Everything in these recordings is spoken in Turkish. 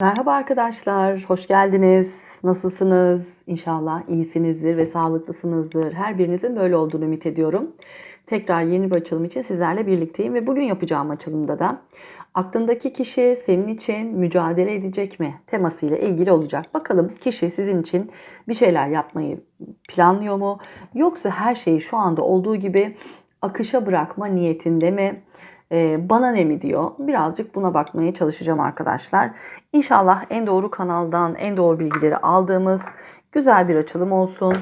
Merhaba arkadaşlar, hoş geldiniz. Nasılsınız? İnşallah iyisinizdir ve sağlıklısınızdır. Her birinizin böyle olduğunu ümit ediyorum. Tekrar yeni bir açılım için sizlerle birlikteyim ve bugün yapacağım açılımda da aklındaki kişi senin için mücadele edecek mi temasıyla ilgili olacak. Bakalım kişi sizin için bir şeyler yapmayı planlıyor mu? Yoksa her şeyi şu anda olduğu gibi akışa bırakma niyetinde mi? Ee, bana ne mi diyor? Birazcık buna bakmaya çalışacağım arkadaşlar. İnşallah en doğru kanaldan en doğru bilgileri aldığımız güzel bir açılım olsun.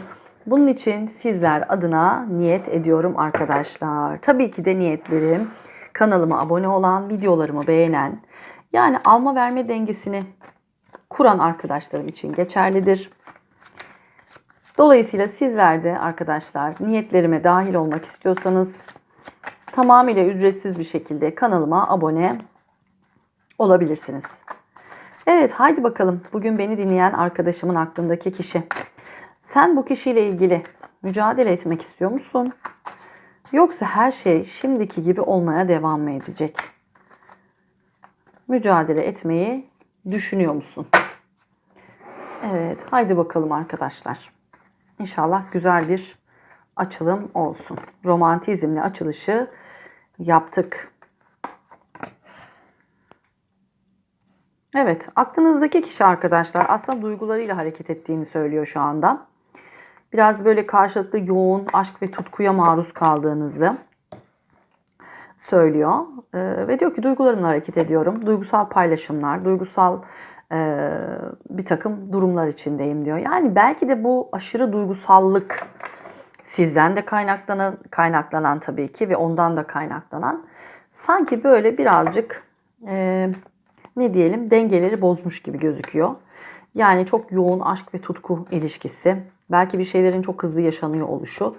Bunun için sizler adına niyet ediyorum arkadaşlar. Tabii ki de niyetlerim kanalıma abone olan, videolarımı beğenen, yani alma verme dengesini kuran arkadaşlarım için geçerlidir. Dolayısıyla sizler de arkadaşlar niyetlerime dahil olmak istiyorsanız tamamıyla ücretsiz bir şekilde kanalıma abone olabilirsiniz. Evet haydi bakalım bugün beni dinleyen arkadaşımın aklındaki kişi. Sen bu kişiyle ilgili mücadele etmek istiyor musun? Yoksa her şey şimdiki gibi olmaya devam mı edecek? Mücadele etmeyi düşünüyor musun? Evet haydi bakalım arkadaşlar. İnşallah güzel bir açılım olsun. Romantizmle açılışı yaptık. Evet, aklınızdaki kişi arkadaşlar aslında duygularıyla hareket ettiğini söylüyor şu anda. Biraz böyle karşılıklı yoğun aşk ve tutkuya maruz kaldığınızı söylüyor. Ee, ve diyor ki duygularımla hareket ediyorum. Duygusal paylaşımlar, duygusal e, bir takım durumlar içindeyim diyor. Yani belki de bu aşırı duygusallık sizden de kaynaklanan, kaynaklanan tabii ki ve ondan da kaynaklanan sanki böyle birazcık e, ne diyelim dengeleri bozmuş gibi gözüküyor. Yani çok yoğun aşk ve tutku ilişkisi, belki bir şeylerin çok hızlı yaşanıyor oluşu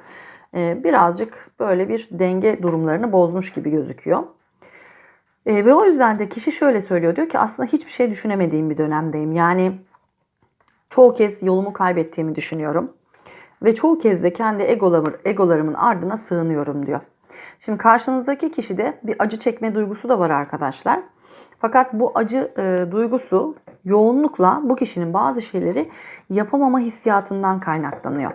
e, birazcık böyle bir denge durumlarını bozmuş gibi gözüküyor. E, ve o yüzden de kişi şöyle söylüyor diyor ki aslında hiçbir şey düşünemediğim bir dönemdeyim. Yani çoğu kez yolumu kaybettiğimi düşünüyorum. Ve çoğu kez de kendi egolarımın, ardına sığınıyorum diyor. Şimdi karşınızdaki kişide bir acı çekme duygusu da var arkadaşlar. Fakat bu acı e, duygusu yoğunlukla bu kişinin bazı şeyleri yapamama hissiyatından kaynaklanıyor.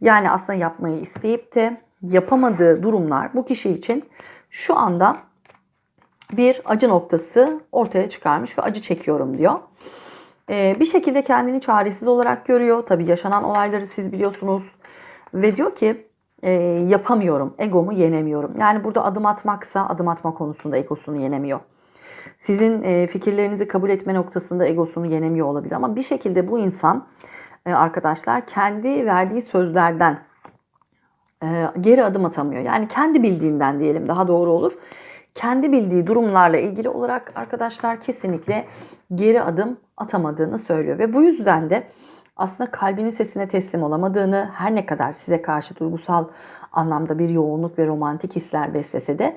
Yani aslında yapmayı isteyip de yapamadığı durumlar bu kişi için şu anda bir acı noktası ortaya çıkarmış ve acı çekiyorum diyor. Ee, bir şekilde kendini çaresiz olarak görüyor. Tabii yaşanan olayları siz biliyorsunuz. Ve diyor ki e, yapamıyorum, egomu yenemiyorum. Yani burada adım atmaksa adım atma konusunda egosunu yenemiyor. Sizin e, fikirlerinizi kabul etme noktasında egosunu yenemiyor olabilir. Ama bir şekilde bu insan e, arkadaşlar kendi verdiği sözlerden e, geri adım atamıyor. Yani kendi bildiğinden diyelim daha doğru olur kendi bildiği durumlarla ilgili olarak arkadaşlar kesinlikle geri adım atamadığını söylüyor. Ve bu yüzden de aslında kalbinin sesine teslim olamadığını her ne kadar size karşı duygusal anlamda bir yoğunluk ve romantik hisler beslese de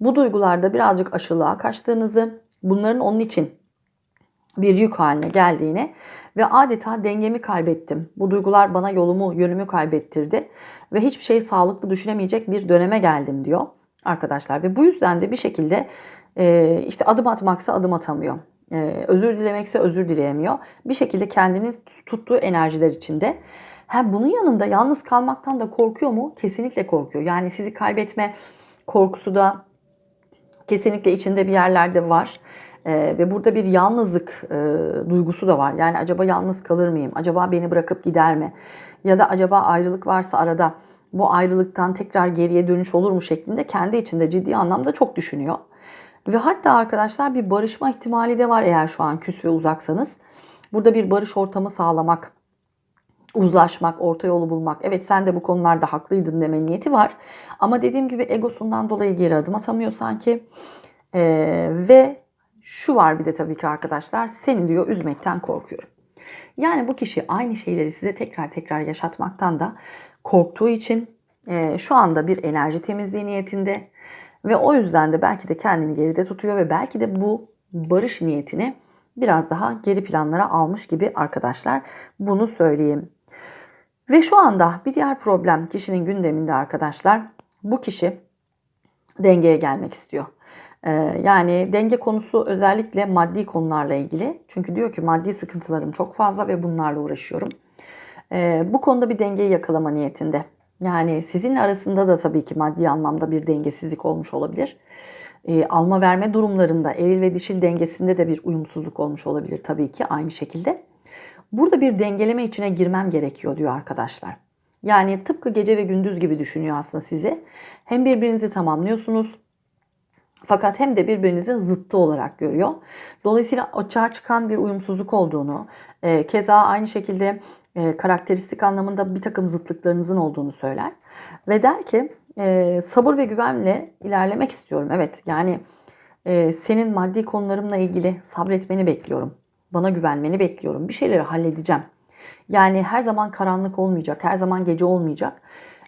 bu duygularda birazcık aşılığa kaçtığınızı, bunların onun için bir yük haline geldiğini ve adeta dengemi kaybettim. Bu duygular bana yolumu, yönümü kaybettirdi ve hiçbir şey sağlıklı düşünemeyecek bir döneme geldim diyor arkadaşlar. Ve bu yüzden de bir şekilde e, işte adım atmaksa adım atamıyor. E, özür dilemekse özür dileyemiyor. Bir şekilde kendini tuttuğu enerjiler içinde. Ha, bunun yanında yalnız kalmaktan da korkuyor mu? Kesinlikle korkuyor. Yani sizi kaybetme korkusu da kesinlikle içinde bir yerlerde var. Ee, ve burada bir yalnızlık e, duygusu da var. Yani acaba yalnız kalır mıyım? Acaba beni bırakıp gider mi? Ya da acaba ayrılık varsa arada bu ayrılıktan tekrar geriye dönüş olur mu şeklinde kendi içinde ciddi anlamda çok düşünüyor. Ve hatta arkadaşlar bir barışma ihtimali de var eğer şu an küs ve uzaksanız. Burada bir barış ortamı sağlamak, uzlaşmak, orta yolu bulmak. Evet sen de bu konularda haklıydın deme niyeti var. Ama dediğim gibi egosundan dolayı geri adım atamıyor sanki. Ee, ve şu var bir de tabii ki arkadaşlar seni diyor üzmekten korkuyorum. Yani bu kişi aynı şeyleri size tekrar tekrar yaşatmaktan da korktuğu için e, şu anda bir enerji temizliği niyetinde ve o yüzden de belki de kendini geride tutuyor ve belki de bu barış niyetini biraz daha geri planlara almış gibi arkadaşlar. Bunu söyleyeyim. Ve şu anda bir diğer problem kişinin gündeminde arkadaşlar. Bu kişi dengeye gelmek istiyor. Ee, yani denge konusu özellikle maddi konularla ilgili. Çünkü diyor ki maddi sıkıntılarım çok fazla ve bunlarla uğraşıyorum. Ee, bu konuda bir dengeyi yakalama niyetinde. Yani sizinle arasında da tabii ki maddi anlamda bir dengesizlik olmuş olabilir. Ee, alma verme durumlarında eril ve dişil dengesinde de bir uyumsuzluk olmuş olabilir tabii ki aynı şekilde. Burada bir dengeleme içine girmem gerekiyor diyor arkadaşlar. Yani tıpkı gece ve gündüz gibi düşünüyor aslında sizi. Hem birbirinizi tamamlıyorsunuz fakat hem de birbirinizin zıttı olarak görüyor. Dolayısıyla açığa çıkan bir uyumsuzluk olduğunu, e, keza aynı şekilde e, karakteristik anlamında bir takım zıtlıklarınızın olduğunu söyler. Ve der ki e, sabır ve güvenle ilerlemek istiyorum. Evet yani e, senin maddi konularımla ilgili sabretmeni bekliyorum. Bana güvenmeni bekliyorum. Bir şeyleri halledeceğim. Yani her zaman karanlık olmayacak, her zaman gece olmayacak.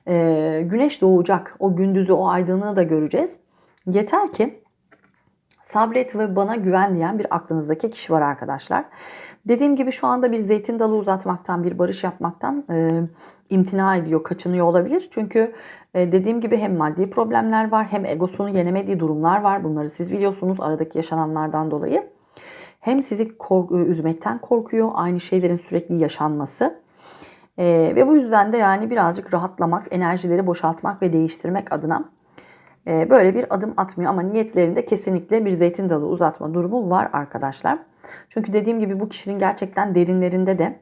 E, güneş doğacak. O gündüzü, o aydınlığı da göreceğiz. Yeter ki sabret ve bana güven diyen bir aklınızdaki kişi var arkadaşlar. Dediğim gibi şu anda bir zeytin dalı uzatmaktan, bir barış yapmaktan e, imtina ediyor, kaçınıyor olabilir. Çünkü e, dediğim gibi hem maddi problemler var hem egosunu yenemediği durumlar var. Bunları siz biliyorsunuz aradaki yaşananlardan dolayı. Hem sizi kork üzmekten korkuyor, aynı şeylerin sürekli yaşanması. E, ve bu yüzden de yani birazcık rahatlamak, enerjileri boşaltmak ve değiştirmek adına e, böyle bir adım atmıyor. Ama niyetlerinde kesinlikle bir zeytin dalı uzatma durumu var arkadaşlar. Çünkü dediğim gibi bu kişinin gerçekten derinlerinde de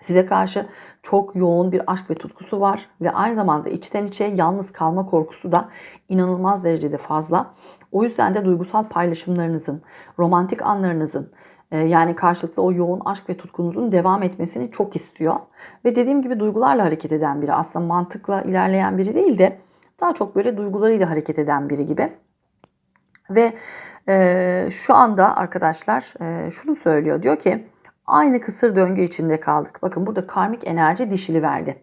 size karşı çok yoğun bir aşk ve tutkusu var ve aynı zamanda içten içe yalnız kalma korkusu da inanılmaz derecede fazla. O yüzden de duygusal paylaşımlarınızın, romantik anlarınızın e, yani karşılıklı o yoğun aşk ve tutkunuzun devam etmesini çok istiyor. Ve dediğim gibi duygularla hareket eden biri aslında mantıkla ilerleyen biri değil de daha çok böyle duygularıyla hareket eden biri gibi. Ve e, şu anda arkadaşlar e, şunu söylüyor. Diyor ki aynı kısır döngü içinde kaldık. Bakın burada karmik enerji dişili verdi.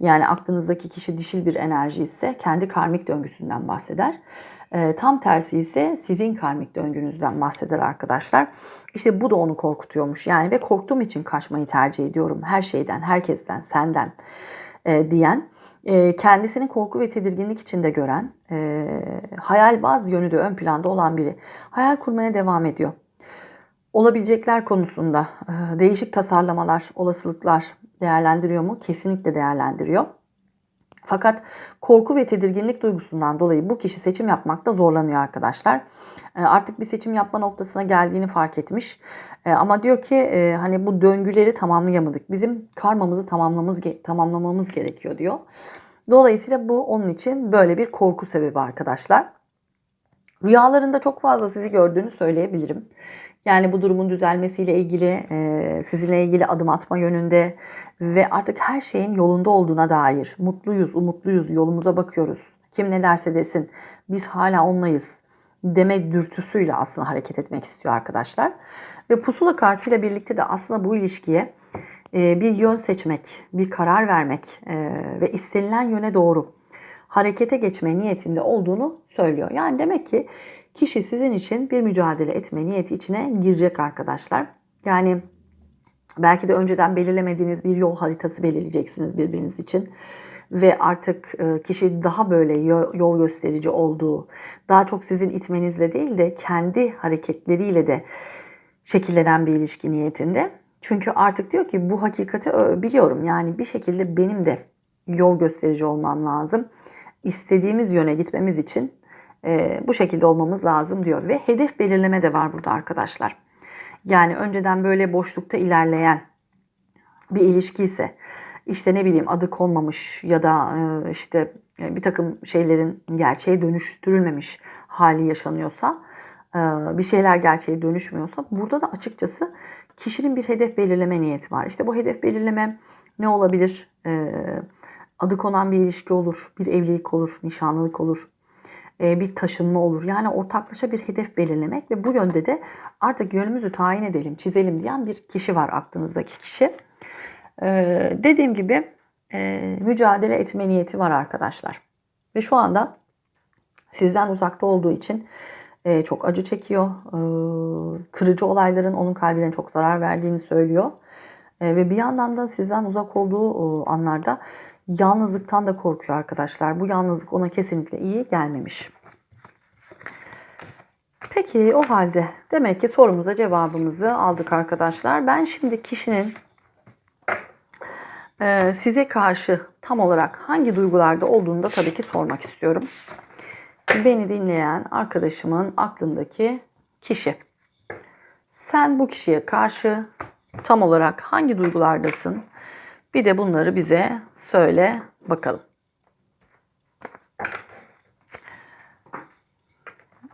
Yani aklınızdaki kişi dişil bir enerji ise kendi karmik döngüsünden bahseder. E, tam tersi ise sizin karmik döngünüzden bahseder arkadaşlar. İşte bu da onu korkutuyormuş. Yani ve korktuğum için kaçmayı tercih ediyorum. Her şeyden, herkesten, senden e, diyen e, kendisini korku ve tedirginlik içinde gören, e, hayalbaz yönü de ön planda olan biri. Hayal kurmaya devam ediyor. Olabilecekler konusunda e, değişik tasarlamalar, olasılıklar değerlendiriyor mu? Kesinlikle değerlendiriyor. Fakat korku ve tedirginlik duygusundan dolayı bu kişi seçim yapmakta zorlanıyor arkadaşlar. E, artık bir seçim yapma noktasına geldiğini fark etmiş. E, ama diyor ki e, hani bu döngüleri tamamlayamadık. Bizim karmamızı tamamlamamız tamamlamamız gerekiyor diyor. Dolayısıyla bu onun için böyle bir korku sebebi arkadaşlar. Rüyalarında çok fazla sizi gördüğünü söyleyebilirim. Yani bu durumun düzelmesiyle ilgili, sizinle ilgili adım atma yönünde ve artık her şeyin yolunda olduğuna dair mutluyuz, umutluyuz, yolumuza bakıyoruz. Kim ne derse desin biz hala onlayız deme dürtüsüyle aslında hareket etmek istiyor arkadaşlar. Ve pusula kartıyla birlikte de aslında bu ilişkiye e, bir yön seçmek, bir karar vermek e, ve istenilen yöne doğru harekete geçme niyetinde olduğunu söylüyor. Yani demek ki kişi sizin için bir mücadele etme niyeti içine girecek arkadaşlar. Yani belki de önceden belirlemediğiniz bir yol haritası belirleyeceksiniz birbiriniz için ve artık e, kişi daha böyle yol gösterici olduğu, daha çok sizin itmenizle değil de kendi hareketleriyle de şekillenen bir ilişki niyetinde. Çünkü artık diyor ki bu hakikati biliyorum. Yani bir şekilde benim de yol gösterici olmam lazım. İstediğimiz yöne gitmemiz için e, bu şekilde olmamız lazım diyor. Ve hedef belirleme de var burada arkadaşlar. Yani önceden böyle boşlukta ilerleyen bir ilişki ise işte ne bileyim adı konmamış ya da e, işte e, bir takım şeylerin gerçeğe dönüştürülmemiş hali yaşanıyorsa e, bir şeyler gerçeğe dönüşmüyorsa burada da açıkçası kişinin bir hedef belirleme niyeti var. İşte bu hedef belirleme ne olabilir? Adı konan bir ilişki olur, bir evlilik olur, nişanlılık olur, bir taşınma olur. Yani ortaklaşa bir hedef belirlemek ve bu yönde de artık yönümüzü tayin edelim, çizelim diyen bir kişi var aklınızdaki kişi. Ee, dediğim gibi e, mücadele etme niyeti var arkadaşlar. Ve şu anda sizden uzakta olduğu için e, çok acı çekiyor. E, kırıcı olayların onun kalbine çok zarar verdiğini söylüyor. E, ve bir yandan da sizden uzak olduğu e, anlarda yalnızlıktan da korkuyor arkadaşlar. Bu yalnızlık ona kesinlikle iyi gelmemiş. Peki o halde demek ki sorumuza cevabımızı aldık arkadaşlar. Ben şimdi kişinin e, size karşı tam olarak hangi duygularda olduğunu da tabii ki sormak istiyorum. Beni dinleyen arkadaşımın aklındaki kişi. Sen bu kişiye karşı tam olarak hangi duygulardasın? Bir de bunları bize söyle bakalım.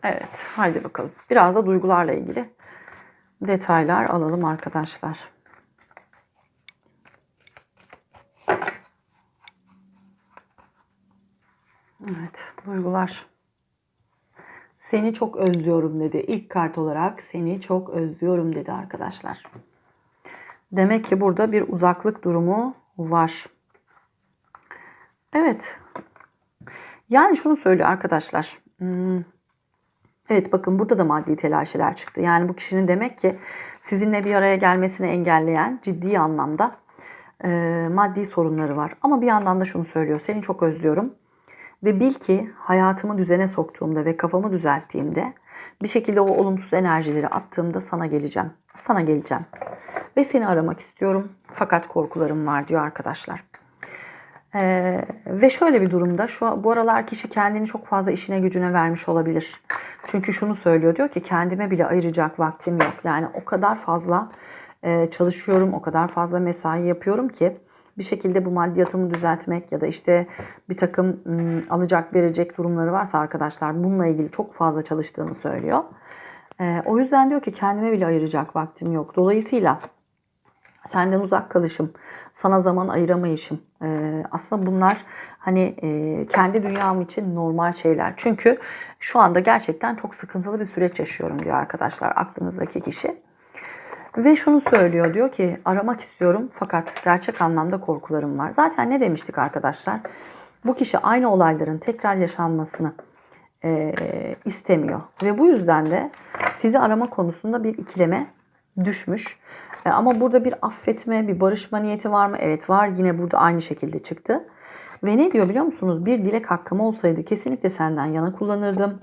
Evet, haydi bakalım. Biraz da duygularla ilgili detaylar alalım arkadaşlar. Evet, duygular. Seni çok özlüyorum dedi. İlk kart olarak seni çok özlüyorum dedi arkadaşlar. Demek ki burada bir uzaklık durumu var. Evet. Yani şunu söylüyor arkadaşlar. Hmm. Evet bakın burada da maddi telaşeler çıktı. Yani bu kişinin demek ki sizinle bir araya gelmesini engelleyen ciddi anlamda e, maddi sorunları var. Ama bir yandan da şunu söylüyor. Seni çok özlüyorum. Ve bil ki hayatımı düzene soktuğumda ve kafamı düzelttiğimde bir şekilde o olumsuz enerjileri attığımda sana geleceğim. Sana geleceğim. Ve seni aramak istiyorum. Fakat korkularım var diyor arkadaşlar. Ee, ve şöyle bir durumda şu bu aralar kişi kendini çok fazla işine gücüne vermiş olabilir. Çünkü şunu söylüyor diyor ki kendime bile ayıracak vaktim yok. Yani o kadar fazla e, çalışıyorum, o kadar fazla mesai yapıyorum ki bir şekilde bu maddiyatımı düzeltmek ya da işte bir takım ım, alacak verecek durumları varsa arkadaşlar bununla ilgili çok fazla çalıştığını söylüyor. E, o yüzden diyor ki kendime bile ayıracak vaktim yok. Dolayısıyla senden uzak kalışım, sana zaman ayıramayışım. Ee, aslında bunlar hani e, kendi dünyam için normal şeyler. Çünkü şu anda gerçekten çok sıkıntılı bir süreç yaşıyorum diyor arkadaşlar aklınızdaki kişi. Ve şunu söylüyor diyor ki aramak istiyorum fakat gerçek anlamda korkularım var. Zaten ne demiştik arkadaşlar? Bu kişi aynı olayların tekrar yaşanmasını e, istemiyor. Ve bu yüzden de sizi arama konusunda bir ikileme düşmüş. E, ama burada bir affetme, bir barışma niyeti var mı? Evet var. Yine burada aynı şekilde çıktı. Ve ne diyor biliyor musunuz? Bir dilek hakkım olsaydı kesinlikle senden yana kullanırdım.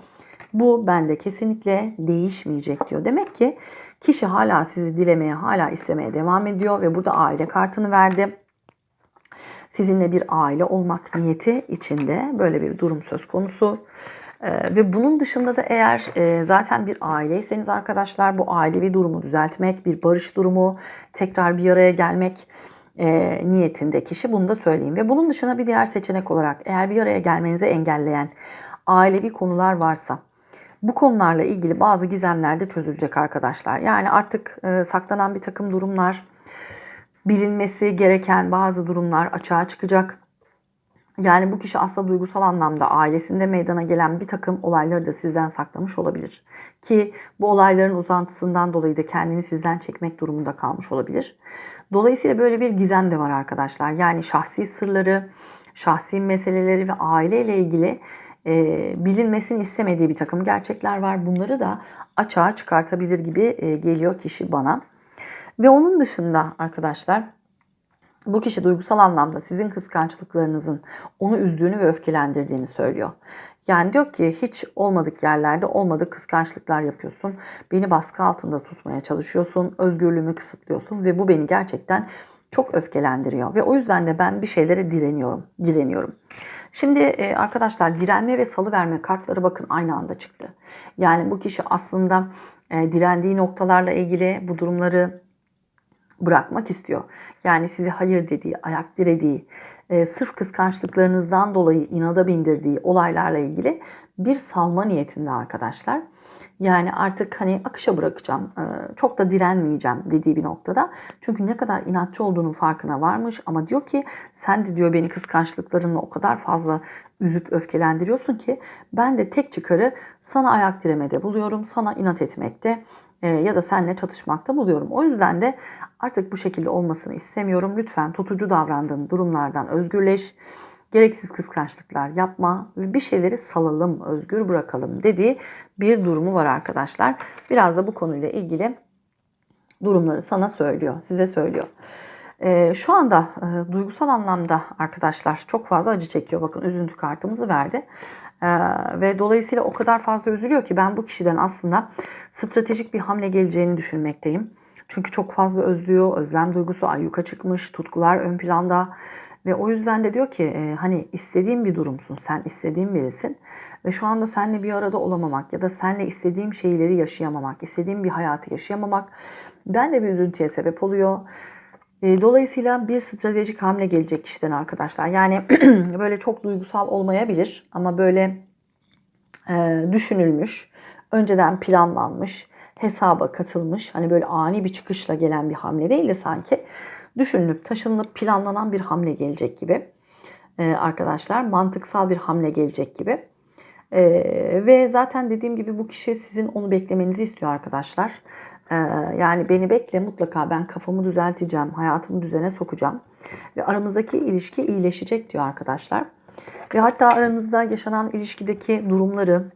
Bu bende kesinlikle değişmeyecek diyor. Demek ki kişi hala sizi dilemeye, hala istemeye devam ediyor ve burada aile kartını verdi. Sizinle bir aile olmak niyeti içinde böyle bir durum söz konusu. Ee, ve bunun dışında da eğer e, zaten bir aileyseniz arkadaşlar bu ailevi durumu düzeltmek, bir barış durumu, tekrar bir araya gelmek e, niyetinde kişi bunu da söyleyeyim. Ve bunun dışında bir diğer seçenek olarak eğer bir araya gelmenizi engelleyen ailevi konular varsa bu konularla ilgili bazı gizemler de çözülecek arkadaşlar. Yani artık e, saklanan bir takım durumlar, bilinmesi gereken bazı durumlar açığa çıkacak. Yani bu kişi aslında duygusal anlamda ailesinde meydana gelen bir takım olayları da sizden saklamış olabilir. Ki bu olayların uzantısından dolayı da kendini sizden çekmek durumunda kalmış olabilir. Dolayısıyla böyle bir gizem de var arkadaşlar. Yani şahsi sırları, şahsi meseleleri ve aileyle ilgili e, bilinmesini istemediği bir takım gerçekler var. Bunları da açığa çıkartabilir gibi e, geliyor kişi bana. Ve onun dışında arkadaşlar bu kişi duygusal anlamda sizin kıskançlıklarınızın onu üzdüğünü ve öfkelendirdiğini söylüyor. Yani diyor ki hiç olmadık yerlerde olmadık kıskançlıklar yapıyorsun. Beni baskı altında tutmaya çalışıyorsun. Özgürlüğümü kısıtlıyorsun ve bu beni gerçekten çok öfkelendiriyor. Ve o yüzden de ben bir şeylere direniyorum. Direniyorum. Şimdi e, arkadaşlar direnme ve salı verme kartları bakın aynı anda çıktı. Yani bu kişi aslında e, direndiği noktalarla ilgili bu durumları bırakmak istiyor. Yani sizi hayır dediği, ayak dirediği, e, sırf kıskançlıklarınızdan dolayı inada bindirdiği olaylarla ilgili bir salma niyetinde arkadaşlar. Yani artık hani akışa bırakacağım, e, çok da direnmeyeceğim dediği bir noktada. Çünkü ne kadar inatçı olduğunun farkına varmış ama diyor ki sen de diyor beni kıskançlıklarınla o kadar fazla üzüp öfkelendiriyorsun ki ben de tek çıkarı sana ayak diremede buluyorum, sana inat etmekte ya da seninle çatışmakta buluyorum. O yüzden de artık bu şekilde olmasını istemiyorum. Lütfen tutucu davrandığın durumlardan özgürleş. Gereksiz kıskançlıklar yapma ve bir şeyleri salalım, özgür bırakalım dediği bir durumu var arkadaşlar. Biraz da bu konuyla ilgili durumları sana söylüyor, size söylüyor. Ee, şu anda e, duygusal anlamda arkadaşlar çok fazla acı çekiyor. Bakın üzüntü kartımızı verdi. Ee, ve dolayısıyla o kadar fazla üzülüyor ki ben bu kişiden aslında stratejik bir hamle geleceğini düşünmekteyim. Çünkü çok fazla özlüyor, özlem duygusu ayyuka çıkmış, tutkular ön planda. Ve o yüzden de diyor ki e, hani istediğim bir durumsun, sen istediğim birisin. Ve şu anda seninle bir arada olamamak ya da seninle istediğim şeyleri yaşayamamak, istediğim bir hayatı yaşayamamak ben de bir üzüntüye sebep oluyor. E, dolayısıyla bir stratejik hamle gelecek kişiden arkadaşlar. Yani böyle çok duygusal olmayabilir ama böyle e, düşünülmüş, önceden planlanmış, hesaba katılmış, hani böyle ani bir çıkışla gelen bir hamle değil de sanki düşünülüp taşınıp planlanan bir hamle gelecek gibi e, arkadaşlar. Mantıksal bir hamle gelecek gibi. E, ve zaten dediğim gibi bu kişi sizin onu beklemenizi istiyor arkadaşlar. E, yani beni bekle mutlaka ben kafamı düzelteceğim, hayatımı düzene sokacağım. Ve aramızdaki ilişki iyileşecek diyor arkadaşlar. Ve hatta aranızda yaşanan ilişkideki durumları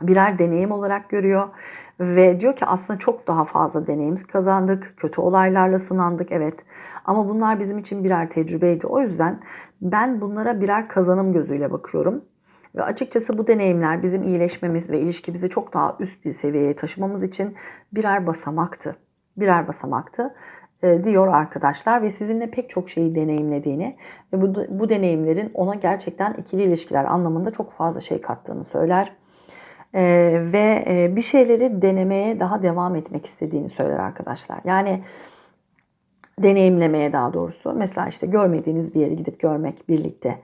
birer deneyim olarak görüyor ve diyor ki aslında çok daha fazla deneyim kazandık. Kötü olaylarla sınandık evet. Ama bunlar bizim için birer tecrübeydi. O yüzden ben bunlara birer kazanım gözüyle bakıyorum. Ve açıkçası bu deneyimler bizim iyileşmemiz ve ilişkimizi çok daha üst bir seviyeye taşımamız için birer basamaktı. Birer basamaktı e, diyor arkadaşlar ve sizinle pek çok şeyi deneyimlediğini ve bu, bu deneyimlerin ona gerçekten ikili ilişkiler anlamında çok fazla şey kattığını söyler. Ee, ve e, bir şeyleri denemeye daha devam etmek istediğini söyler arkadaşlar. Yani deneyimlemeye daha doğrusu. Mesela işte görmediğiniz bir yere gidip görmek birlikte.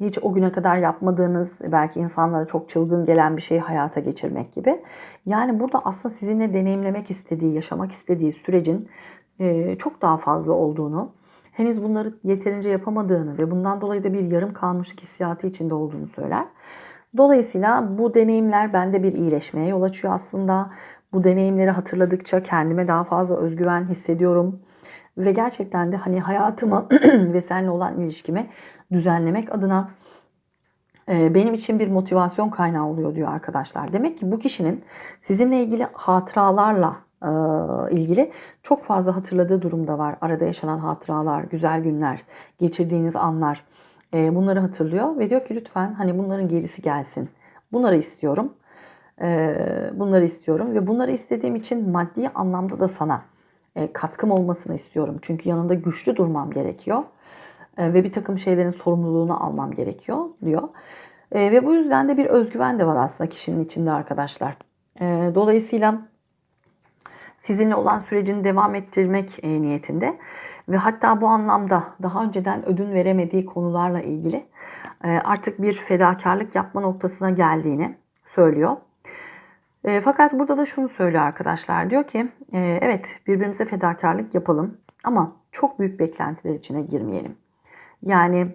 Hiç o güne kadar yapmadığınız, belki insanlara çok çılgın gelen bir şeyi hayata geçirmek gibi. Yani burada aslında sizinle deneyimlemek istediği, yaşamak istediği sürecin e, çok daha fazla olduğunu, henüz bunları yeterince yapamadığını ve bundan dolayı da bir yarım kalmışlık hissiyatı içinde olduğunu söyler. Dolayısıyla bu deneyimler bende bir iyileşmeye yol açıyor aslında. Bu deneyimleri hatırladıkça kendime daha fazla özgüven hissediyorum. Ve gerçekten de hani hayatımı ve seninle olan ilişkimi düzenlemek adına e, benim için bir motivasyon kaynağı oluyor diyor arkadaşlar. Demek ki bu kişinin sizinle ilgili hatıralarla e, ilgili çok fazla hatırladığı durumda var. Arada yaşanan hatıralar, güzel günler, geçirdiğiniz anlar. E, bunları hatırlıyor ve diyor ki lütfen hani bunların gerisi gelsin. Bunları istiyorum. Bunları istiyorum ve bunları istediğim için maddi anlamda da sana katkım olmasını istiyorum. Çünkü yanında güçlü durmam gerekiyor. Ve bir takım şeylerin sorumluluğunu almam gerekiyor diyor. Ve bu yüzden de bir özgüven de var aslında kişinin içinde arkadaşlar. Dolayısıyla sizinle olan sürecini devam ettirmek niyetinde. Ve hatta bu anlamda daha önceden ödün veremediği konularla ilgili e, artık bir fedakarlık yapma noktasına geldiğini söylüyor. E, fakat burada da şunu söylüyor arkadaşlar. Diyor ki e, evet birbirimize fedakarlık yapalım ama çok büyük beklentiler içine girmeyelim. Yani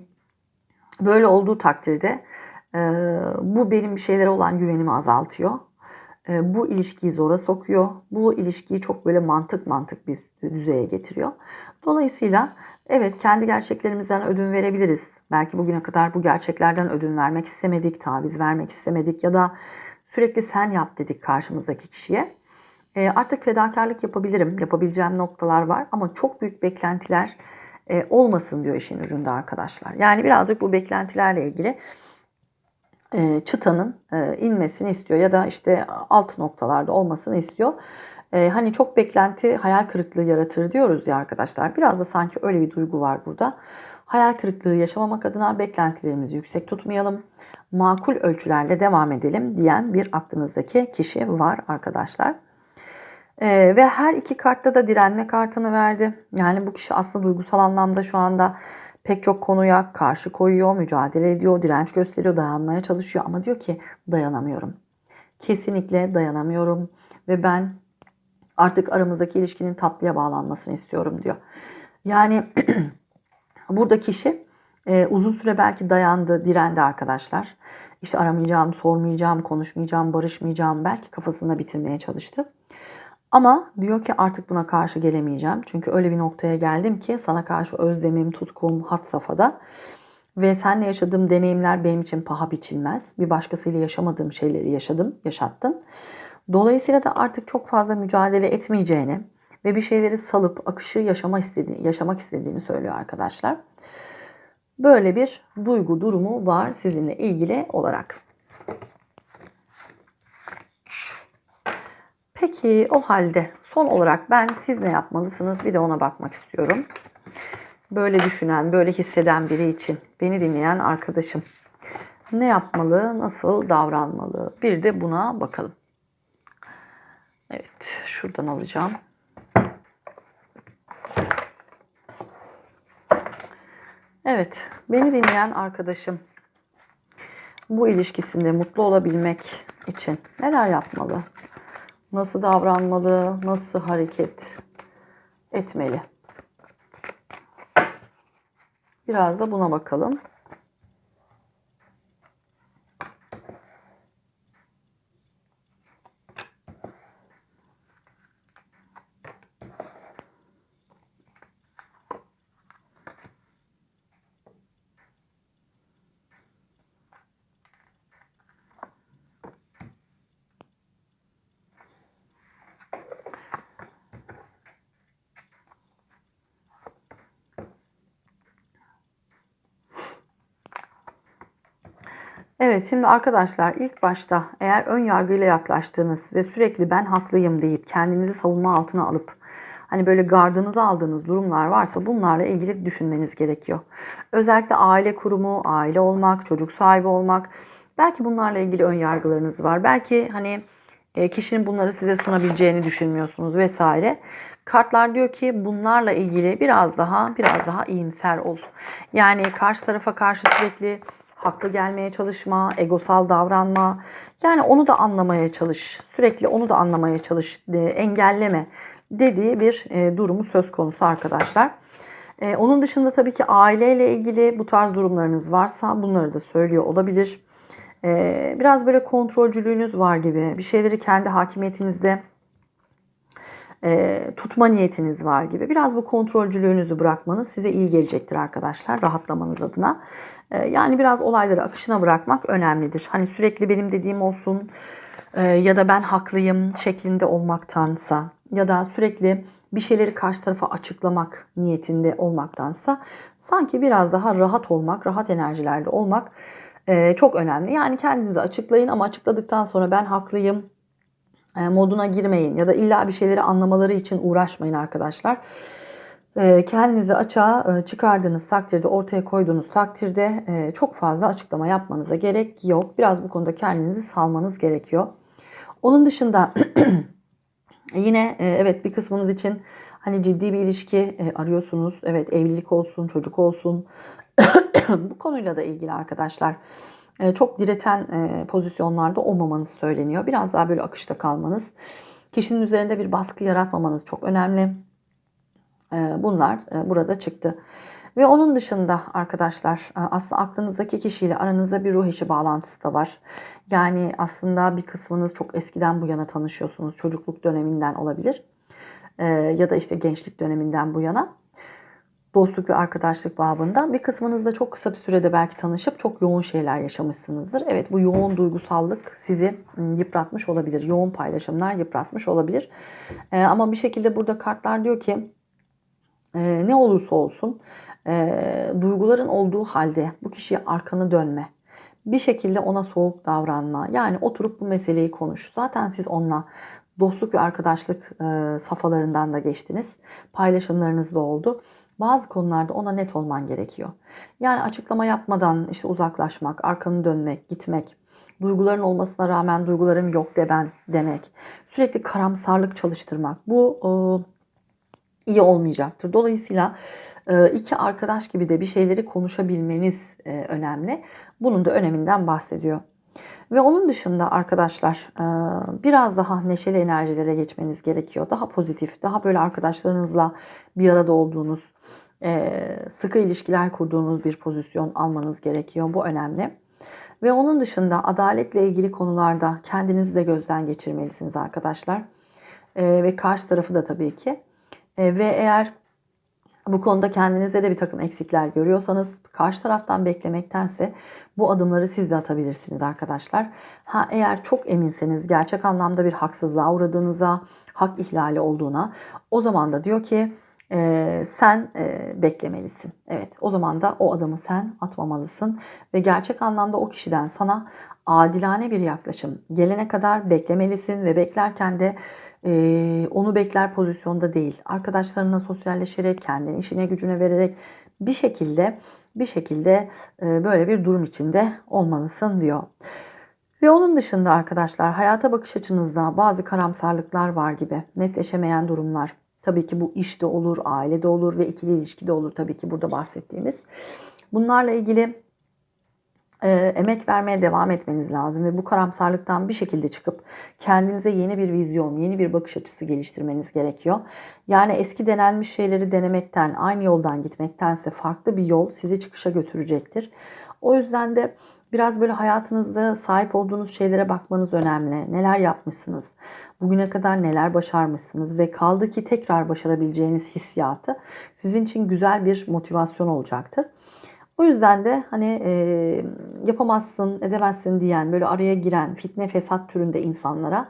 böyle olduğu takdirde bu benim bir şeylere olan güvenimi azaltıyor. Bu ilişkiyi zora sokuyor. Bu ilişkiyi çok böyle mantık mantık bir düzeye getiriyor. Dolayısıyla evet kendi gerçeklerimizden ödün verebiliriz. Belki bugüne kadar bu gerçeklerden ödün vermek istemedik, taviz vermek istemedik ya da sürekli sen yap dedik karşımızdaki kişiye. E, artık fedakarlık yapabilirim, yapabileceğim noktalar var ama çok büyük beklentiler e, olmasın diyor işin ucunda arkadaşlar. Yani birazcık bu beklentilerle ilgili e, çıtanın e, inmesini istiyor ya da işte alt noktalarda olmasını istiyor. E, hani çok beklenti hayal kırıklığı yaratır diyoruz ya arkadaşlar. Biraz da sanki öyle bir duygu var burada. Hayal kırıklığı yaşamamak adına beklentilerimizi yüksek tutmayalım. Makul ölçülerle devam edelim diyen bir aklınızdaki kişi var arkadaşlar. Ee, ve her iki kartta da direnme kartını verdi. Yani bu kişi aslında duygusal anlamda şu anda pek çok konuya karşı koyuyor, mücadele ediyor, direnç gösteriyor, dayanmaya çalışıyor ama diyor ki dayanamıyorum. Kesinlikle dayanamıyorum ve ben artık aramızdaki ilişkinin tatlıya bağlanmasını istiyorum diyor. Yani burada kişi e, uzun süre belki dayandı, direndi arkadaşlar. İşte aramayacağım, sormayacağım, konuşmayacağım, barışmayacağım belki kafasında bitirmeye çalıştı. Ama diyor ki artık buna karşı gelemeyeceğim. Çünkü öyle bir noktaya geldim ki sana karşı özlemim, tutkum hat safhada. Ve seninle yaşadığım deneyimler benim için paha biçilmez. Bir başkasıyla yaşamadığım şeyleri yaşadım, yaşattın. Dolayısıyla da artık çok fazla mücadele etmeyeceğini ve bir şeyleri salıp akışı yaşama istediğini, yaşamak istediğini söylüyor arkadaşlar. Böyle bir duygu durumu var sizinle ilgili olarak. Peki o halde son olarak ben siz ne yapmalısınız bir de ona bakmak istiyorum. Böyle düşünen, böyle hisseden biri için beni dinleyen arkadaşım ne yapmalı, nasıl davranmalı? Bir de buna bakalım. Evet, şuradan alacağım. Evet, beni dinleyen arkadaşım bu ilişkisinde mutlu olabilmek için neler yapmalı? Nasıl davranmalı? Nasıl hareket etmeli? Biraz da buna bakalım. Evet şimdi arkadaşlar ilk başta eğer ön yargıyla yaklaştığınız ve sürekli ben haklıyım deyip kendinizi savunma altına alıp hani böyle gardınızı aldığınız durumlar varsa bunlarla ilgili düşünmeniz gerekiyor. Özellikle aile kurumu, aile olmak, çocuk sahibi olmak belki bunlarla ilgili ön yargılarınız var. Belki hani e, kişinin bunları size sunabileceğini düşünmüyorsunuz vesaire. Kartlar diyor ki bunlarla ilgili biraz daha biraz daha iyimser ol. Yani karşı tarafa karşı sürekli haklı gelmeye çalışma, egosal davranma. Yani onu da anlamaya çalış. Sürekli onu da anlamaya çalış. Engelleme dediği bir e, durumu söz konusu arkadaşlar. E, onun dışında tabii ki aileyle ilgili bu tarz durumlarınız varsa bunları da söylüyor olabilir. E, biraz böyle kontrolcülüğünüz var gibi. Bir şeyleri kendi hakimiyetinizde e, tutma niyetiniz var gibi. Biraz bu kontrolcülüğünüzü bırakmanız size iyi gelecektir arkadaşlar rahatlamanız adına. E, yani biraz olayları akışına bırakmak önemlidir. Hani sürekli benim dediğim olsun e, ya da ben haklıyım şeklinde olmaktansa ya da sürekli bir şeyleri karşı tarafa açıklamak niyetinde olmaktansa sanki biraz daha rahat olmak, rahat enerjilerde olmak e, çok önemli. Yani kendinizi açıklayın ama açıkladıktan sonra ben haklıyım e, moduna girmeyin ya da illa bir şeyleri anlamaları için uğraşmayın arkadaşlar. E, kendinizi açığa e, çıkardığınız takdirde, ortaya koyduğunuz takdirde çok fazla açıklama yapmanıza gerek yok. Biraz bu konuda kendinizi salmanız gerekiyor. Onun dışında yine evet bir kısmınız için hani ciddi bir ilişki arıyorsunuz. Evet evlilik olsun, çocuk olsun. bu konuyla da ilgili arkadaşlar. E, çok direten e, pozisyonlarda olmamanız söyleniyor. Biraz daha böyle akışta kalmanız. Kişinin üzerinde bir baskı yaratmamanız çok önemli. E, bunlar burada çıktı. Ve onun dışında arkadaşlar aslında aklınızdaki kişiyle aranızda bir ruh eşi bağlantısı da var. Yani aslında bir kısmınız çok eskiden bu yana tanışıyorsunuz. Çocukluk döneminden olabilir. Ya da işte gençlik döneminden bu yana dostluk ve arkadaşlık babında. Bir kısmınız da çok kısa bir sürede belki tanışıp çok yoğun şeyler yaşamışsınızdır. Evet bu yoğun duygusallık sizi ıı, yıpratmış olabilir. Yoğun paylaşımlar yıpratmış olabilir. Ee, ama bir şekilde burada kartlar diyor ki e, ne olursa olsun e, duyguların olduğu halde bu kişiye arkanı dönme. Bir şekilde ona soğuk davranma. Yani oturup bu meseleyi konuş. Zaten siz onunla dostluk ve arkadaşlık e, safhalarından da geçtiniz. Paylaşımlarınız da oldu bazı konularda ona net olman gerekiyor. Yani açıklama yapmadan işte uzaklaşmak, arkanı dönmek, gitmek, duyguların olmasına rağmen duygularım yok de ben demek, sürekli karamsarlık çalıştırmak bu e, iyi olmayacaktır. Dolayısıyla e, iki arkadaş gibi de bir şeyleri konuşabilmeniz e, önemli. Bunun da öneminden bahsediyor. Ve onun dışında arkadaşlar e, biraz daha neşeli enerjilere geçmeniz gerekiyor. Daha pozitif, daha böyle arkadaşlarınızla bir arada olduğunuz, sıkı ilişkiler kurduğunuz bir pozisyon almanız gerekiyor. Bu önemli. Ve onun dışında adaletle ilgili konularda kendinizi de gözden geçirmelisiniz arkadaşlar. Ve karşı tarafı da tabii ki. E, ve eğer bu konuda kendinizde de bir takım eksikler görüyorsanız karşı taraftan beklemektense bu adımları siz de atabilirsiniz arkadaşlar. Ha eğer çok eminseniz gerçek anlamda bir haksızlığa uğradığınıza, hak ihlali olduğuna o zaman da diyor ki e, sen e, beklemelisin. Evet o zaman da o adımı sen atmamalısın ve gerçek anlamda o kişiden sana adilane bir yaklaşım gelene kadar beklemelisin ve beklerken de e, onu bekler pozisyonda değil. Arkadaşlarına sosyalleşerek, kendini işine gücüne vererek bir şekilde bir şekilde e, böyle bir durum içinde olmalısın diyor. Ve onun dışında arkadaşlar hayata bakış açınızda bazı karamsarlıklar var gibi. Netleşemeyen durumlar. Tabii ki bu işte olur, ailede olur ve ikili ilişkide olur tabii ki burada bahsettiğimiz. Bunlarla ilgili e, emek vermeye devam etmeniz lazım ve bu karamsarlıktan bir şekilde çıkıp kendinize yeni bir vizyon, yeni bir bakış açısı geliştirmeniz gerekiyor. Yani eski denenmiş şeyleri denemekten, aynı yoldan gitmektense farklı bir yol sizi çıkışa götürecektir. O yüzden de biraz böyle hayatınızda sahip olduğunuz şeylere bakmanız önemli. Neler yapmışsınız? Bugüne kadar neler başarmışsınız ve kaldı ki tekrar başarabileceğiniz hissiyatı sizin için güzel bir motivasyon olacaktır. O yüzden de hani e, yapamazsın, edemezsin diyen, böyle araya giren fitne fesat türünde insanlara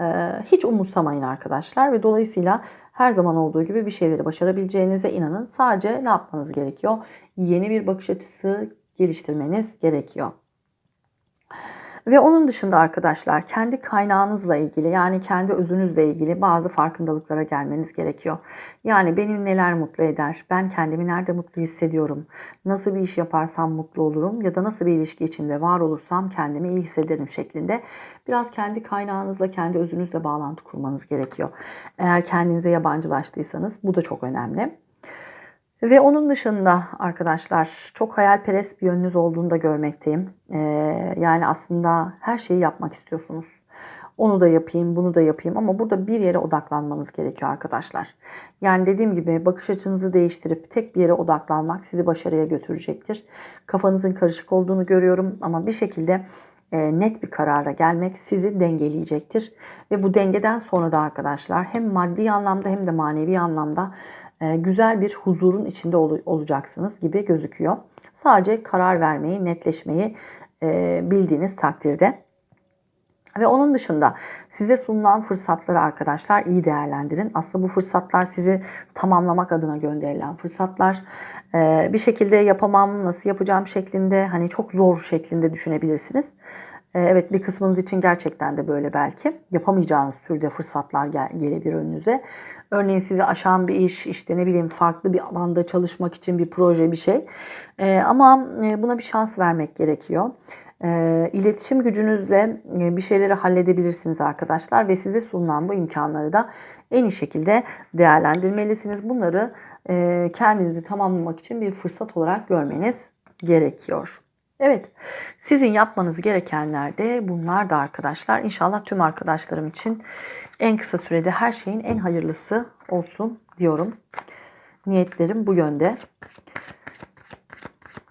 e, hiç umursamayın arkadaşlar. Ve dolayısıyla her zaman olduğu gibi bir şeyleri başarabileceğinize inanın. Sadece ne yapmanız gerekiyor? Yeni bir bakış açısı geliştirmeniz gerekiyor. Ve onun dışında arkadaşlar kendi kaynağınızla ilgili yani kendi özünüzle ilgili bazı farkındalıklara gelmeniz gerekiyor. Yani benim neler mutlu eder, ben kendimi nerede mutlu hissediyorum, nasıl bir iş yaparsam mutlu olurum ya da nasıl bir ilişki içinde var olursam kendimi iyi hissederim şeklinde biraz kendi kaynağınızla, kendi özünüzle bağlantı kurmanız gerekiyor. Eğer kendinize yabancılaştıysanız bu da çok önemli. Ve onun dışında arkadaşlar çok hayalperest bir yönünüz olduğunu da görmekteyim. Ee, yani aslında her şeyi yapmak istiyorsunuz. Onu da yapayım, bunu da yapayım ama burada bir yere odaklanmanız gerekiyor arkadaşlar. Yani dediğim gibi bakış açınızı değiştirip tek bir yere odaklanmak sizi başarıya götürecektir. Kafanızın karışık olduğunu görüyorum ama bir şekilde e, net bir karara gelmek sizi dengeleyecektir. Ve bu dengeden sonra da arkadaşlar hem maddi anlamda hem de manevi anlamda güzel bir huzurun içinde olacaksınız gibi gözüküyor. Sadece karar vermeyi, netleşmeyi e, bildiğiniz takdirde. Ve onun dışında size sunulan fırsatları arkadaşlar iyi değerlendirin. Aslında bu fırsatlar sizi tamamlamak adına gönderilen fırsatlar. E, bir şekilde yapamam, nasıl yapacağım şeklinde hani çok zor şeklinde düşünebilirsiniz. Evet bir kısmınız için gerçekten de böyle belki. Yapamayacağınız türde fırsatlar gel- gelebilir önünüze. Örneğin sizi aşan bir iş, işte ne bileyim farklı bir alanda çalışmak için bir proje bir şey. Ee, ama e, buna bir şans vermek gerekiyor. Ee, iletişim gücünüzle e, bir şeyleri halledebilirsiniz arkadaşlar ve size sunulan bu imkanları da en iyi şekilde değerlendirmelisiniz. Bunları e, kendinizi tamamlamak için bir fırsat olarak görmeniz gerekiyor. Evet, sizin yapmanız gerekenler de bunlar da arkadaşlar. İnşallah tüm arkadaşlarım için en kısa sürede her şeyin en hayırlısı olsun diyorum. Niyetlerim bu yönde.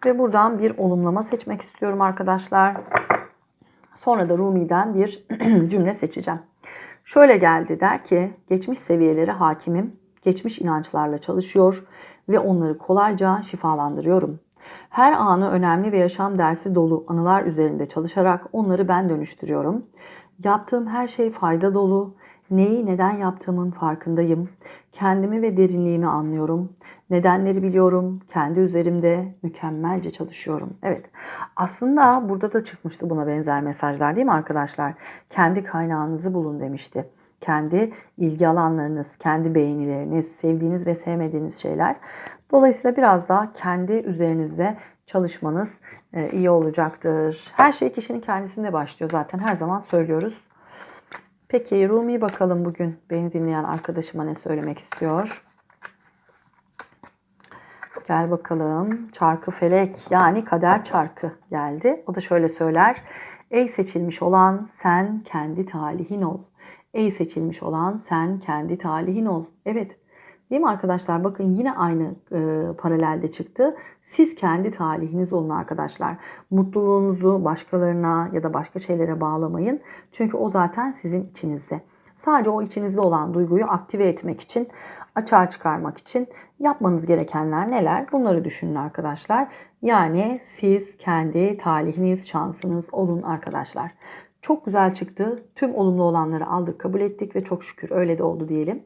Ve buradan bir olumlama seçmek istiyorum arkadaşlar. Sonra da Rumi'den bir cümle seçeceğim. Şöyle geldi der ki geçmiş seviyelere hakimim, geçmiş inançlarla çalışıyor ve onları kolayca şifalandırıyorum. Her anı önemli ve yaşam dersi dolu anılar üzerinde çalışarak onları ben dönüştürüyorum. Yaptığım her şey fayda dolu. Neyi neden yaptığımın farkındayım. Kendimi ve derinliğimi anlıyorum. Nedenleri biliyorum. Kendi üzerimde mükemmelce çalışıyorum. Evet. Aslında burada da çıkmıştı buna benzer mesajlar değil mi arkadaşlar? Kendi kaynağınızı bulun demişti kendi ilgi alanlarınız, kendi beğenileriniz, sevdiğiniz ve sevmediğiniz şeyler. Dolayısıyla biraz daha kendi üzerinizde çalışmanız e, iyi olacaktır. Her şey kişinin kendisinde başlıyor zaten her zaman söylüyoruz. Peki Rumi bakalım bugün beni dinleyen arkadaşıma ne söylemek istiyor? Gel bakalım. Çarkı felek yani kader çarkı geldi. O da şöyle söyler. Ey seçilmiş olan sen kendi talihin ol. Ey seçilmiş olan sen kendi talihin ol. Evet değil mi arkadaşlar? Bakın yine aynı e, paralelde çıktı. Siz kendi talihiniz olun arkadaşlar. Mutluluğunuzu başkalarına ya da başka şeylere bağlamayın. Çünkü o zaten sizin içinizde. Sadece o içinizde olan duyguyu aktive etmek için, açığa çıkarmak için yapmanız gerekenler neler? Bunları düşünün arkadaşlar. Yani siz kendi talihiniz, şansınız olun arkadaşlar. Çok güzel çıktı. Tüm olumlu olanları aldık, kabul ettik ve çok şükür öyle de oldu diyelim.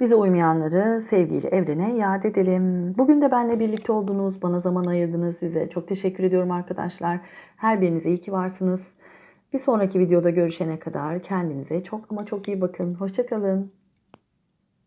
Bize uymayanları sevgiyle evrene iade edelim. Bugün de benimle birlikte oldunuz, bana zaman ayırdınız. Size çok teşekkür ediyorum arkadaşlar. Her birinize iyi ki varsınız. Bir sonraki videoda görüşene kadar kendinize çok ama çok iyi bakın. Hoşçakalın.